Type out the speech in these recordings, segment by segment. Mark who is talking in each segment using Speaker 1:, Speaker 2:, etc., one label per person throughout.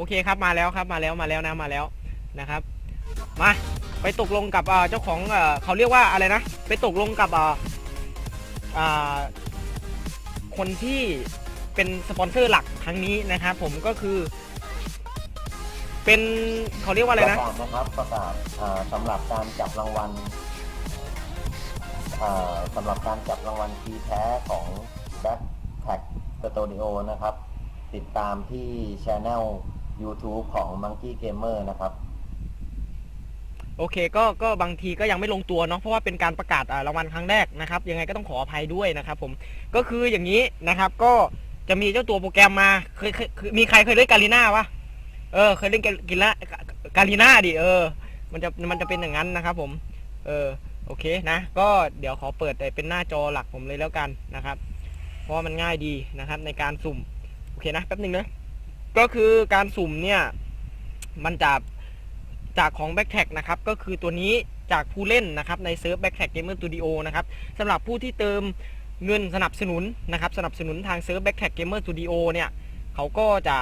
Speaker 1: โอเคครับมาแล้วครับมาแล้วมาแล้วนะมาแล้วนะครับ มาไปตกลงกับเจ้าของเขาเรียกว่าอะไรนะ ไปตกลงกับคนที่เป็นสปอนเซอร์หลักครั้งนี้นะครับผมก็คือ เป็นเขาเรียกว่าอะไรนะ
Speaker 2: ประกาศนะครับประกาศสำหรับการจับรางวัลสำหรับการจับรางวัลทีแท้ของ Back Tag Studio นะครับ ติดตามที่ช anel YouTube ของ Monkey Gamer นะครับ
Speaker 1: โอเคก็ก็บางทีก็ยังไม่ลงตัวเนาะเพราะว่าเป็นการประกาศอ่ารางวัลครั้งแรกนะครับยังไงก็ต้องขออภัยด้วยนะครับผมก็คืออย่างนี้นะครับก็จะมีเจ้าตัวโปรแกรมมาเคยเคยเคยมีใครเคยเล่นกาลีน่าวะเออเคยเล่นกากิล่ากาลีน่าดิเออ มันจะมันจะเป็นอย่างนั้นนะครับผม เออโอเคนะ ก็เดี๋ยวขอเปิดเป็นหน้าจอหลักผมเลยแล้วกันนะครับ เพราะว่ามันง่ายดีนะครับในการสุ่ม โอเคนะแป๊บหนึ่งนะ ก็คือการสุ่มเนี่ยมันจะจากของ Backtrack นะครับ ก็คือตัวนี้จากผู้เล่นนะครับในเซิร์ฟ Backtrack Gamer Studio นะครับสำหรับผู้ที่เติมเงินสนับสนุนนะครับสนับสนุนทางเซิร์ฟ Backtrack Gamer Studio เนี่ยเขาก็จะ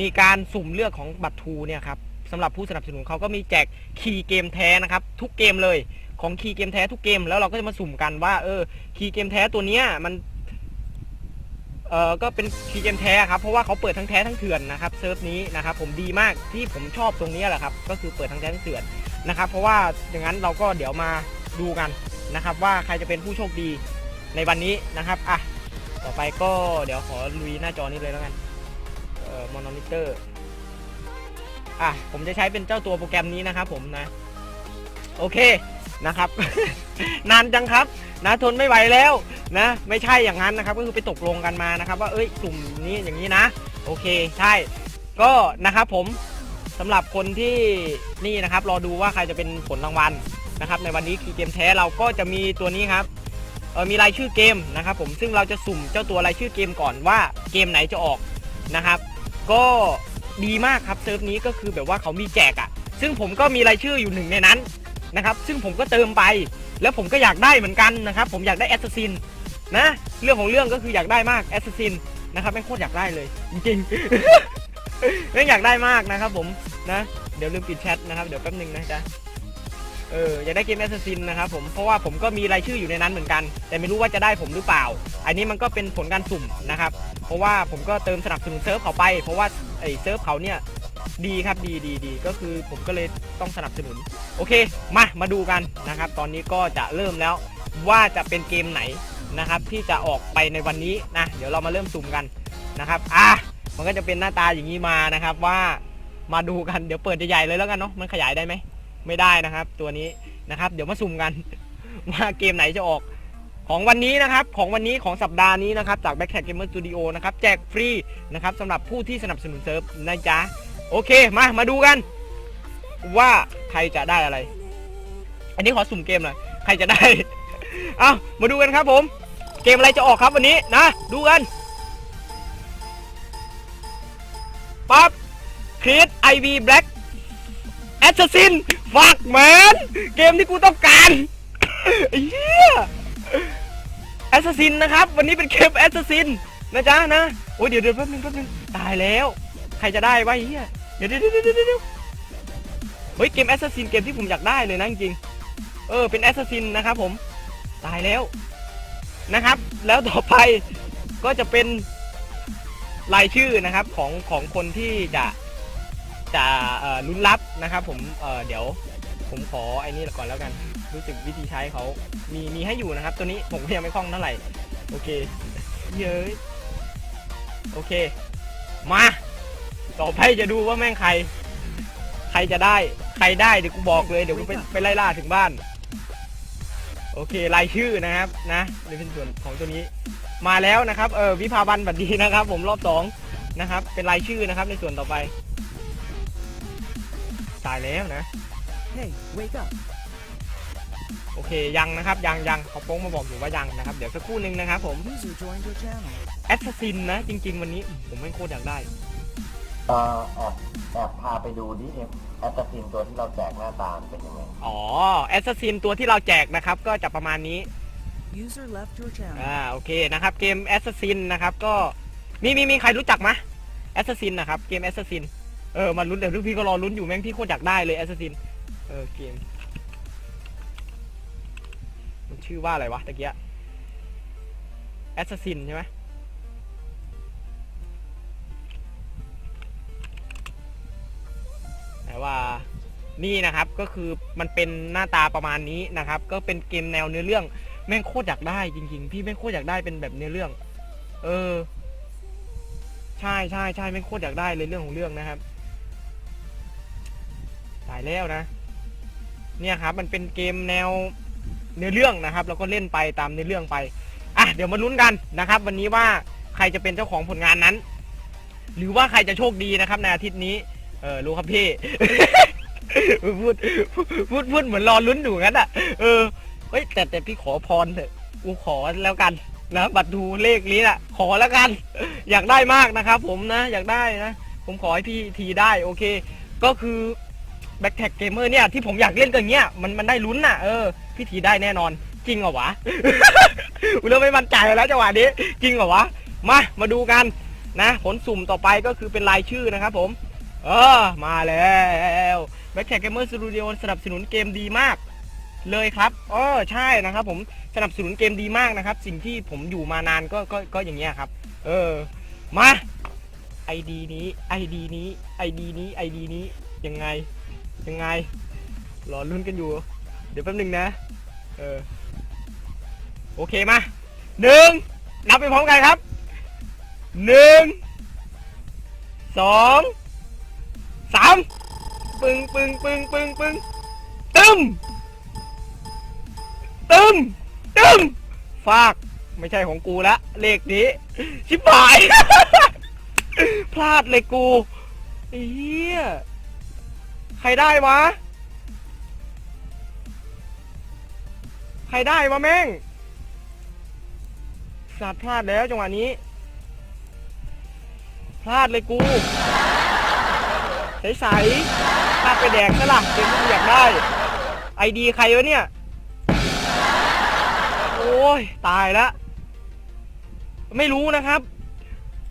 Speaker 1: มีการสุ่มเลือกของบัตรทูเนี่ยครับสำหรับผู้สนับสนุนเขาก็มีแจกคีย์เกมแท้นะครับ ทุกเกมเลยของคีย์เกมแท้ทุกเกมแล้วเราก็จะมาสุ่มกันว่าเออคีย์เกมแท้ตัวเนี้ยมัน เอ่อก็เป็นคีย์เกมแท้ครับเพราะว่าเขาเปิดทั้งแท้ทั้งเถื่อนนะครับเซิร์ฟนี้นะครับผมดีมากที่ผมชอบตรงนี้แหละครับก็คือเปิดทั้งแท้ทั้งเถื่อนนะครับเพราะว่าอย่างนั้นเราก็เดี๋ยวมาดูกันนะครับว่าใครจะเป็นผู้โชคดีในวันนี้นะครับอะต่อไปก็เดี๋ยวขอลุยหน้าจอนี้เลยแล้วกันเอ่อมอนิเตอร์อะผมจะใช้เป็นเจ้าตัวโปรแกรมนี้นะครับผมนะ โอเคนะครับ นานจังครับ นะทนไม่ไหวแล้วนะ ไม่ใช่อย่างนั้นนะครับ ก็คือไปตกลงกันมานะครับ ว่าเอ้ยกลุ่มนี้อย่างนี้นะ โอเคใช่ ก็นะครับผมสำหรับคนที่นี่นะครับ รอดูว่าใครจะเป็นผลรางวัลนะครับ ในวันนี้คีย์เกมแท้เราก็จะมีตัวนี้ครับเออมีรายชื่อเกมนะครับ ผมซึ่งเราจะสุ่มเจ้าตัวรายชื่อเกมก่อนว่าเกมไหนจะออกนะครับ ก็ดีมากครับเซิร์ฟนี้ก็คือแบบว่าเขามีแจกอะ่ะ ซึ่งผมก็มีรายชื่ออยู่หนึ่งในนั้นนะครับ ซึ่งผมก็เติมไป แล้วผมก็อยากได้เหมือนกันนะครับ ผมอยากได้แอสซัสซินนะเรื่องของเรื่องก็คืออยากได้มากแอสซัสซินนะครับไม่งโคตรอยากได้เลย จริงๆไม่งอยากได้มากนะครับ ผมนะเดี๋ยวลืมปิดแชทนะครับเดี๋ยวแป๊บนึงนะจ๊ะเอออยากได้เกมแอสซัสซินนะครับผมเพราะว่าผมก็มีรายชื่ออยู่ในนั้นเหมือนกัน แต่ไม่รู้ว่าจะได้ผมหรือเปล่า อันนี้มันก็เป็นผลการสุ่มนะครับ เพราะว่าผมก็เติมสนับสนุนเซิร์ฟเขาไป เพราะว่าไอ้เซิร์ฟเขาเนี่ย ดีครับดีดีดีก็คือผมก็เลยต้องสนับสนุน โอเค มามาดูกันนะครับ ตอนนี้ก็จะเริ่มแล้วว่าจะเป็นเกมไหนนะครับ ที่จะออกไปในวันนี้นะเดี๋ยวเรามาเริ่มสุ่มกันนะครับอะมันก็จะเป็นหน้าตาอย่างนี้มานะครับว่ามาดูกันเดี๋ยวเปิดใหญ่ๆเลยแล้วกันเนาะมันขยายได้ไหมไม่ได้นะครับ ตัวนี้นะครับ เดี๋ยวมาสุ่มกัน ว่าเกมไหนจะออกของวันนี้นะครับของวันนี้ของสัปดาห์นี้นะครับจาก Backtrack Gamer Studio นะครับแจกฟรีนะครับสำหรับผู้ที่สนับสนุนเซิร์ฟนะจ๊ะ โอเคมามาดูกัน ว่าใครจะได้อะไร อันนี้ขอสุ่มเกมหน่อยใครจะได้ เอามาดูกันครับผม เกมอะไรจะออกครับวันนี้นะ ดูกันปั๊บครีดไอวีแบล็กแอสซัสซินฟักแมนเกมที่กูต้องการไอ้เหี้ยแอสซัสซินนะครับ วันนี้เป็นเกมแอสซัสซินนะจ๊ะนะ โอ้ยเดี๋ยวเดี๋ยวแป๊บนึงแป๊บนึงตายแล้ว ใครจะได้วะไอ้เหี้ย เดี๋ยวเดี๋ยวเดี๋ยวเดี๋ยวเฮ้ยเกมแอสซัสซินเกมที่ผมอยากได้เลยนะจริงเออเป็นแอสซัสซินนะครับผมตายแล้วนะครับ แล้วต่อไปก็จะเป็นรายชื่อนะครับของของคนที่จะจะลุ้นรับนะครับ ผมเเดี๋ยวผมขอไอ้นี่ก่อนแล้วกัน รู้สึกวิธีใช้เขามีมีให้อยู่นะครับ ตัวนี้ผมยังไม่คล่องเท่าไหร่ โอเค เย้ยโอเค มา ต่อไปจะดูว่าแม่งใคร ใครจะได้ ใครได้เดี๋ยวกูบอกเลยเดี๋ยวกูไปไปไล่ล่าถึงบ้าน โอเครายชื่อนะครับ นะในเป็นส่วนของตัวนี้ มาแล้วนะครับ เออวิภาบันบัดดีนะครับ ผมรอบสองนะครับ เป็นรายชื่อนะครับ ในส่วนต่อไป ตายแล้วนะ
Speaker 3: Hey, wake up.
Speaker 1: โอเคยังนะครับ ยังยังเขาโป้งมาบอกอยู่ว่ายังนะครับ เดี๋ยวสักครู่หนึ่งนะครับผม
Speaker 3: User joined your channel.
Speaker 1: แอสซัสซินนะ จริง ๆ วันนี้ผมไม่งโคตรอยากได้
Speaker 2: เอ่อแอบแอบพาไปดูดิแอตตินตัวที่เราแจกหน้าตามันเป็นยังไง
Speaker 1: อ๋อแอสซัสซินตัวที่เราแจกนะครับ ก็จะประมาณนี้
Speaker 3: User left your channel.
Speaker 1: อ่าโอเคนะครับ เกม Assassin นะครับ ก็มีมีมีใครรู้จักไหมยแอสซัสซินนะครับ เกมแอสซัสซินเออมาลุ้นเดี๋ยวพี่ก็รอลุ้นอยู่แม่งพี่โคตรอยากได้เลยแอสซัสซินเออเกม มันชื่อว่าอะไรวะตะเกียแอสซัสซินใช่ไหม นี่นะครับก็คือมันเป็นหน้าตาประมาณนี้นะครับ ก็เป็นเกมแนวเนื้อเรื่อง แม่งโคตรอยากได้จริง ๆ พี่แม่งโคตรอยากได้เป็นแบบเนื้อเรื่อง เออ ใช่ใช่ใช่แม่งโคตรอยากได้เลยเรื่องของเรื่องนะครับตายแล้วนะ เนี่ยครับ มันเป็นเกมแนวเนื้อเรื่องนะครับ แล้วก็เล่นไปตามเนื้อเรื่องไปอะเดี๋ยวมาลุ้นกันนะครับ วันนี้ว่าใครจะเป็นเจ้าของผลงานนั้น หรือว่าใครจะโชคดีนะครับในอาทิตย์นี้ เออรู้ครับพี่ พูดพูดพูดเหมือนรอลุ้นอยู่งั้นอะ เออเฮ้ยแต่แต่พี่ขอพรเถอะกูขอแล้วกันนะบัตรดูเลขนี้น่ะ ขอแล้วกัน อยากได้มากนะครับผมนะอยากได้นะ ผมขอให้พี่ทีได้โอเค ก็คือ Back Tag Gamer เนี่ยที่ผมอยากเล่นกันเงี้ยมันมันได้ลุ้นน่ะเออพี่ทีได้แน่นอน จริงเหรอวะกูเริ่มไม่มั่นใจแล้วจังหวะนี้ จริงเหรอวะมามาดูกันนะ ผลสุ่มต่อไปก็คือเป็นรายชื่อนะครับผม เออ มาแล้ว Back Tag Gamer Studio สนับสนุนเกมดีมาก เลยครับเออใช่นะครับ ผมสนับสนุนเกมดีมากนะครับ สิ่งที่ผมอยู่มานานก็ก็ก็อย่างเงี้ยครับ เออ มาไอดีนี้ไอดีนี้ไอดีนี้ไอดีนี้ยังไงยังไงรอลุ้นกันอยู่ เดี๋ยวแป๊บหนึงนะ เออ โอเคมาหนึ่งนับไปพร้อมกันครับหนึ่งสองสาม ปึงปึงปึงปึงปึงตึมตึมตึมฟากไม่ใช่ของกูละเลขนี้ ชิบหาย พลาดเลยกูเฮียใครได้วะ ใครได้วะแม่งสัตว์พลาดแล้วจังหวะนี้ พลาดเลยกู ใสๆพลาไปแดกซะละเกมที่กูอยากได้ ไอดีใครวะเนี่ย โอ้ย ตายละ ไม่รู้นะครับ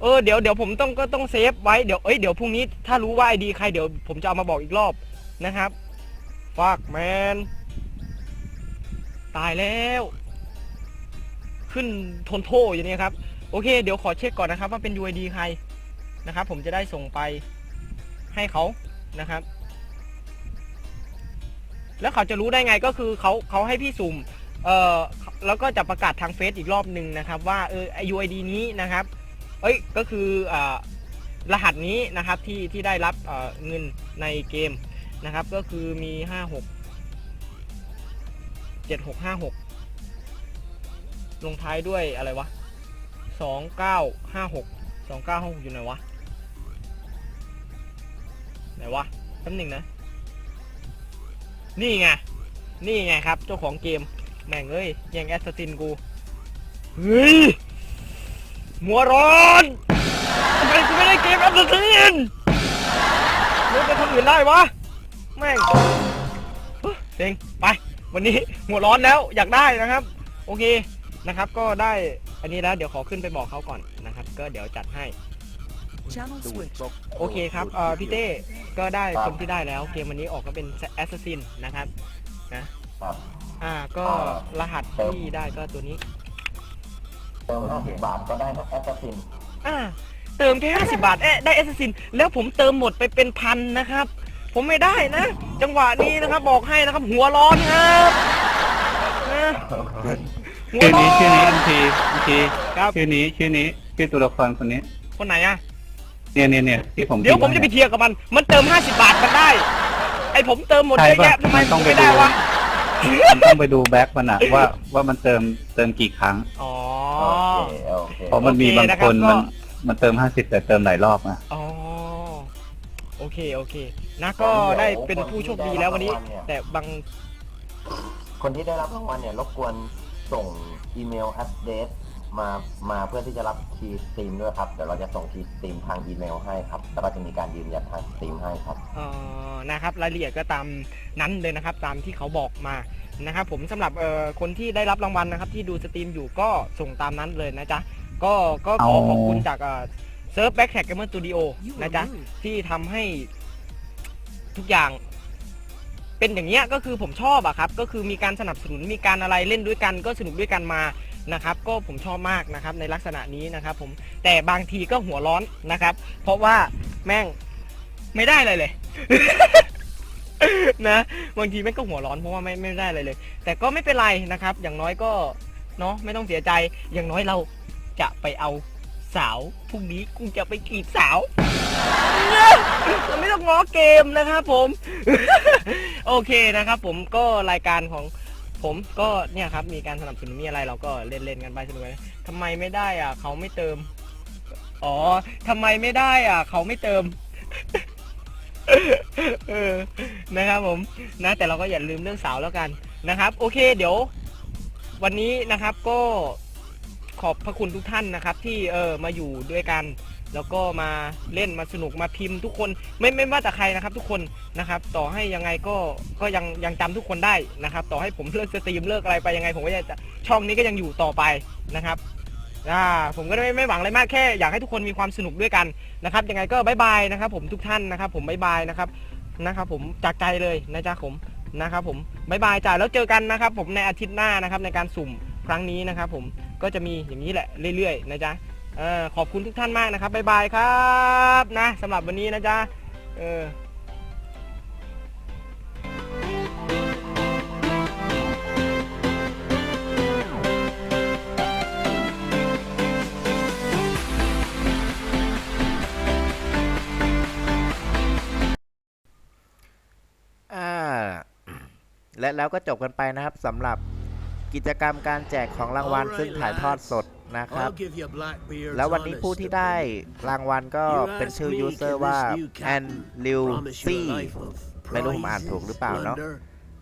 Speaker 1: เออ เดี๋ยวเดี๋ยวผมต้องก็ต้องเซฟไว้ เดี๋ยว เอ้ย เดี๋ยวพรุ่งนี้ ถ้ารู้ว่าไอดีใคร เดี๋ยวผมจะเอามาบอกอีกรอบนะครับฟากแมน ตายแล้ว ขึ้นทนโทอย่างนี้ครับ โอเค เดี๋ยวขอเช็คก่อนนะครับ ว่าเป็น UID ใครนะครับ ผมจะได้ส่งไป ให้เขานะครับ แล้วเขาจะรู้ได้ไงก็คือเขาเขาให้พี่สุ่มเอ่อแล้วก็จะประกาศทางเฟซอีกรอบหนึ่งนะครับ ว่าเออ UID นี้นะครับ เอ้ยก็คืออ่ารหัสนี้นะครับที่ที่ได้รับเอ่อเงินในเกมนะครับ ก็คือมีห้าหกเจ็ดหกห้าหกลงท้ายด้วยอะไรวะสองเก้าห้าหกสองเก้าห้าหกอยู่ไหนวะ ไหนวะแป๊บหนึ่งนะ นี่ไง นี่ไงครับ เจ้าของเกม แม่งเอ้ยแย่งแอสซัสซินกู เฮ้ยหัวร้อนทำไมกูไม่ได้เกมแอสซัสซินมึงจะทำอื่นได้วะ แม่งเฮ้ยเซ็งไป วันนี้หัวร้อนแล้วอยากได้นะครับ โอเคนะครับ ก็ได้อันนี้แล้วเดี๋ยวขอขึ้นไปบอกเขาก่อนนะครับ ก็เดี๋ยวจัดให้
Speaker 3: Channel switch.
Speaker 1: โอเคครับเอ่อพี่เต้ก็ได้คนที่ได้แล้ว เกมวันนี้ออกก็เป็นแอสซัสซินนะครับ
Speaker 2: ครับ
Speaker 1: อ่าก็
Speaker 2: อ่าร
Speaker 1: หัสที่ได้ก็ตัวนี้
Speaker 2: เติม50บาทก็ได้นะแอสซัสซิน
Speaker 1: อ่าเติมแค่ 50 บาทเอ๊ะได้แอสซินแล้วผมเติมหมดไปเป็นพันนะครับ ผมไม่ได้นะ จังหวะนี้นะครับบอกให้นะครับ หัวร้อนครับนะหัว
Speaker 4: ชื่อ
Speaker 1: ร้อ
Speaker 4: นี้ชื่อนี้
Speaker 1: น
Speaker 4: อันทีอันที
Speaker 1: ครับ
Speaker 4: ชื่อนี้ชื่อนี้ชื่อตัวละครคนนี้
Speaker 1: คนไหนอะ
Speaker 4: เนี่ยเนี่ยเนี่ยที่ผม
Speaker 1: เดี๋ยวผมจะไป
Speaker 4: พิพ์
Speaker 1: เทียร์กับมัน มันเติม 50 บาทมันได้ ไอผมเติมหมด
Speaker 4: ใช่
Speaker 1: เยอะแยะ
Speaker 4: ปะ
Speaker 1: ทำไม
Speaker 4: มันต้อง
Speaker 1: ไม่
Speaker 4: ไป
Speaker 1: ได้
Speaker 4: ดู
Speaker 1: วะ
Speaker 4: มันต้องไปดูแบ็คมันอะว่าว่ามันเติมเติมกี่ครั้ง
Speaker 1: อ๋อ
Speaker 2: โอเคโอเค
Speaker 4: เพราะมันมี
Speaker 1: โอเค
Speaker 4: บาง
Speaker 1: นะค
Speaker 4: ครับน
Speaker 1: ก็
Speaker 4: มันมันเติมห้าสิบแต่เติมหลายรอบนะ
Speaker 1: อ๋อโอเคโอเค นะก็ได้เป็นผู้โชคดีแล้ววันนี้ แต่บาง
Speaker 2: คนที่ได้รับรางวัลเนี่ยรบกวนส่งอีเมล address มามาเพื่อที่จะรับคีย์สตรีมด้วยครับเดี๋ยวเราจะส่งคีย์สตรีมทางอีเมลให้ครับแล้วก็จะมีการยืนยันทางสตรีมให้ครับ
Speaker 1: เอ่อนะครับรายละเอียดก็ตามนั้นเลยนะครับตามที่เขาบอกมานะครับผมสำหรับเอ่อคนที่ได้รับรางวัลนะครับ ที่ดูสตรีมอยู่ก็ส่งตามนั้นเลยนะจ๊ะก็ก็ขอขอบคุณจากเอ่อเซิร์ฟแบ็กแท็กเกมเมอร์สตูดิโอ
Speaker 3: You
Speaker 1: นะ
Speaker 3: are
Speaker 1: จ๊ะ
Speaker 3: rude.
Speaker 1: ที่ทำให้ทุกอย่าง เป็นอย่างเงี้ยก็คือผมชอบอะครับ ก็คือมีการสนับสนุนมีการอะไรเล่นด้วยกันก็สนุกด้วยกันมา นะครับก็ผมชอบมากนะครับในลักษณะนี้นะครับผมแต่บางทีก็หัวร้อนนะครับ เพราะว่าแม่งไม่ได้อะไรเลย นะบางทีแม่งก็หัวร้อนเพราะว่าไม่ไม่ได้อะไรเลย แต่ก็ไม่เป็นไรนะครับ อย่างน้อยก็เนาะไม่ต้องเสียใจอย่างน้อยเราจะไปเอาสาวพรุ่งนี้กูจะไปกีบสาวเราไม่ต้องง้อเกมนะครับผม โอเคนะครับ ผมก็รายการของ ผมก็เนี่ยครับมีการสนับสนุนมีอะไรเราก็เล่นเล่นๆกันไปสนุกกันทำไมไม่ได้อะ เขาไม่เติม อ๋อทำไมไม่ได้อะ เขาไม่เติมเออนะครับผมนะ แต่เราก็อย่าลืมเรื่องสาวแล้วกันนะครับ โอเค เดี๋ยว วันนี้นะครับก็ขอบพระคุณทุกท่านนะครับ ที่เออมาอยู่ด้วยกัน แล้วก็มาเล่นมาสนุกมาพิมพ์ทุกคนไม่ไม่ว่าแต่ใครนะครับ ทุกคนนะครับ ต่อให้ยังไงก็ก็ยังยังจำทุกคนได้นะครับ ต่อให้ผมเลิกสตรีมเลิกอะไรไปยังไง ผมก็จะช่องนี้ก็ยังอยู่ต่อไปนะครับอ่าผมก็ไม่ไม่หวังอะไรมากแค่ อยากให้ทุกคนมีความสนุกด้วยกันนะครับ ยังไงก็บายบายนะครับ ผมทุกท่านนะครับ ผมบายบายนะครับนะครับ ผมจากใจเลยนะจ๊ะผมนะครับ ผมบายบายจ้าแล้วเจอกันนะครับ ผมในอาทิตย์หน้านะครับ ในการสุ่มครั้งนี้นะครับ ผมก็จะมีอย่างนี้แหละเรื่อยๆนะจ๊ะ เออขอบคุณทุกท่านมากนะครับบ๊ายบายครับนะสำหรับวันนี้นะจ๊ะเออ
Speaker 5: อ่าและแล้วก็จบกันไปนะครับสำหรับกิจกรรมการแจกของรางวัล
Speaker 6: Alright,
Speaker 5: ซึ่งถ่ายทอดสด นะครับ
Speaker 6: I'll give you Blackbeard's
Speaker 5: แล้ววันนี้
Speaker 6: honest
Speaker 5: ผู้ที่ได้
Speaker 6: opinion.
Speaker 5: รางวัลก็
Speaker 6: You
Speaker 5: เป็น
Speaker 6: ask
Speaker 5: ชื่อ
Speaker 6: me,
Speaker 5: ยูเซอ
Speaker 6: can
Speaker 5: ร์ว่า
Speaker 6: this new
Speaker 5: แอน
Speaker 6: captain
Speaker 5: ลิว
Speaker 6: promise you
Speaker 5: ซี่
Speaker 6: a life of
Speaker 5: ไม่รู้ผมอ่านถูกหรือเปล่าเนาะ
Speaker 6: plunder,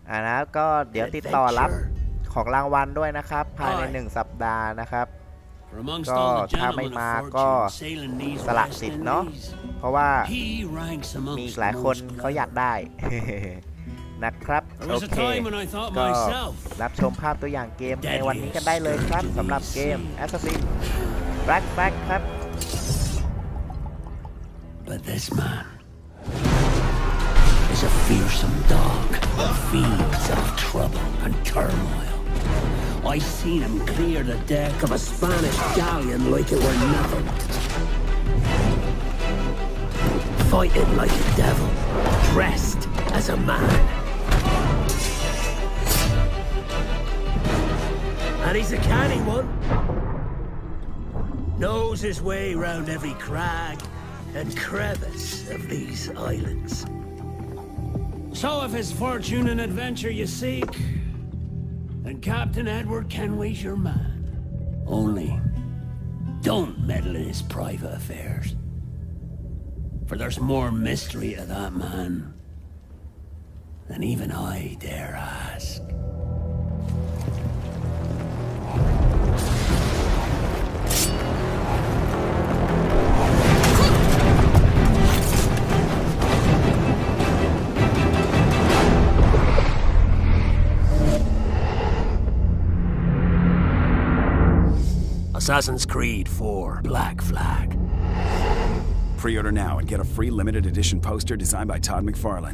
Speaker 5: อ่านะก็เดี๋ยวติดต่อรับ
Speaker 6: adventure?
Speaker 5: ของรางวัลด้วยนะครับ ภายใน
Speaker 6: Aye.
Speaker 5: หนึ่งสัปดาห์นะครับ
Speaker 6: For amongst
Speaker 5: ก็
Speaker 6: all the
Speaker 5: ถ้าไม่
Speaker 6: gentlemen
Speaker 5: มา
Speaker 6: of
Speaker 5: ก็
Speaker 6: fortune sailing these
Speaker 5: สละ
Speaker 6: West
Speaker 5: สิทธิ์เนาะ
Speaker 6: Indies,
Speaker 5: เพราะว่า
Speaker 6: he ranks
Speaker 5: มี
Speaker 6: amongst
Speaker 5: อีกหลาย
Speaker 6: the
Speaker 5: คน
Speaker 6: most
Speaker 5: เขาอยากได้ นะครับ
Speaker 6: There
Speaker 5: โอ
Speaker 6: was a
Speaker 5: เค
Speaker 6: time when I thought
Speaker 5: ก็
Speaker 6: myself
Speaker 5: รับชมภาพตัวอย่างเกมในวันนี้กันได้เลยครับสำหรับเกม Assassin Black Flag ครับ
Speaker 6: But this man is a fearsome dog that feeds off trouble and turmoil. I seen him clear the deck of a Spanish galleon like it were nothing. Fighting like a devil, dressed as a man. And he's a canny one knows his way round every crag and crevice of these islands. So if it's fortune and adventure you seek, then Captain Edward Kenway's your man. Only, don't meddle in his private affairs. For there's more mystery to that man than even I dare ask. Assassin's Creed 4 Black Flag.
Speaker 7: Pre-order now and get a free limited edition poster designed by Todd McFarlane.